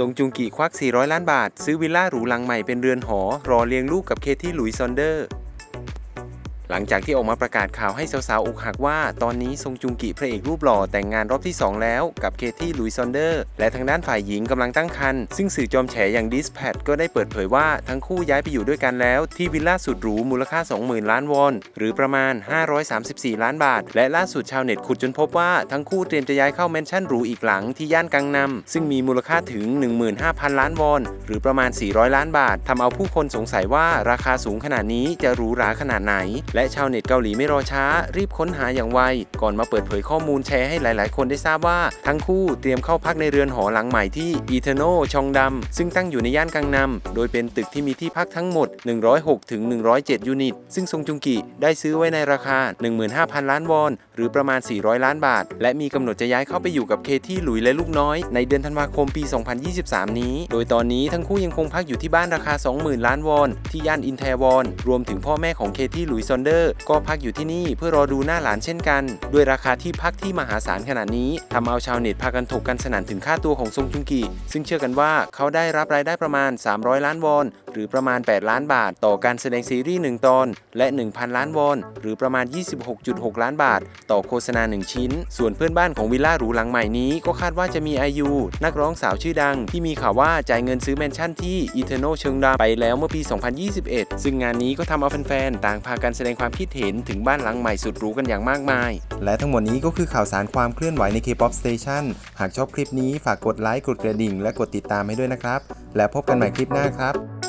ซงจุงกิควัก 400 ล้านบาท ซื้อวิลล่าหรูหลังใหม่เป็นเรือนหอ รอเลี้ยงลูกกับเคที่หลุยซอนเดอร์ หลังจากที่ออกมาประกาศข่าวให้สาวๆอกหักว่า ตอนนี้ซงจุงกิพระเอกรูปหล่อแต่งงานรอบที่ 2 แล้วกับเคที่ลุยซอนเดอร์ และทางด้านฝ่ายหญิงกำลังตั้งครรภ์ซึ่งสื่อจอมแฉอย่างดิสแพดก็ได้เปิดเผยว่าทั้งคู่ย้ายไปอยู่ด้วยกันแล้ว ที่วิลล่าสุดหรูมูลค่า 20,000 ล้านวอน หรือประมาณ 534 ล้านบาท และล่าสุดชาวเน็ตขุดจนพบว่าทั้งคู่เตรียมจะย้ายเข้าแมนชั่นหรูอีกหลังที่ย่านกังนำซึ่งมีมูลค่าถึง 15,000 ล้านวอน หรือประมาณ 400 ล้านบาททำเอาผู้คนสงสัยว่าราคาสูงขนาดนี้จะหรูหราขนาดไหนและและชาวเน็ตเกาหลีไม่รอช้า รีบค้นหาอย่างไว ก่อนมาเปิดเผยข้อมูลแชร์ให้หลาย ๆ คนได้ทราบว่า ทั้งคู่เตรียมเข้าพักในเรือนหอหลังใหม่ที่อีเทโนชองดำซึ่งตั้งอยู่ในย่านกังนำโดยเป็นตึกที่มีที่พักทั้งหมด 106ถึง107 ยูนิต ซึ่งซงจุงกิได้ซื้อไว้ในราคา 15,000 ล้านวอน หรือประมาณ 400 ล้านบาท และมีกำหนดจะย้ายเข้าไปอยู่กับเคที่หลุยและลูกน้อยในเดือนธันวาคมปี 2023 นี้ โดยตอนนี้ทั้งคู่ยังคงพักอยู่ที่บ้านราคา 20,000 ล้านวอนที่ย่านอินเทวอนรวมถึงพ่อแม่ของเคที่หลุยซอนเดอร์ ก็พักอยู่ที่นี่เพื่อรอดูหน้าหลานเช่นกัน ด้วยราคาที่พักที่มหาศาลขนาดนี้ทำเอาชาวเน็ตพากันถกกันสนั่นถึงค่าตัวของซงจุงกีซึ่งเชื่อกันว่าเขาได้รับรายได้ประมาณ 300 ล้านวอนหรือประมาณ 8 ล้านบาท ต่อการแสดงซีรีส์1ตอน และ 1,000 ล้านวอน หรือประมาณ 26.6 ล้านบาท ต่อโฆษณา 1 ชิ้น ส่วนเพื่อนบ้านของวิลล่าหรูหลังใหม่นี้ก็คาดว่าจะมีไอยูนักร้องสาวชื่อดัง ที่มีข่าวว่าจ่ายเงินซื้อแมนชั่นที่อีเทโนเชิงดาไปแล้วเมื่อปี 2021 ซึ่งงานนี้ก็ทำเอาแฟนๆต่างพากันแสดงความคิดเห็นถึงบ้านหลังใหม่สุดหรูกันอย่างมากมาย และทั้งหมดนี้ก็คือข่าวสารความเคลื่อนไหวใน K-POP Station หากชอบคลิปนี้ฝากกดไลค์กดกระดิ่ง และกดติดตามให้ด้วยนะครับ แล้วพบกันใหม่คลิปหน้าครับ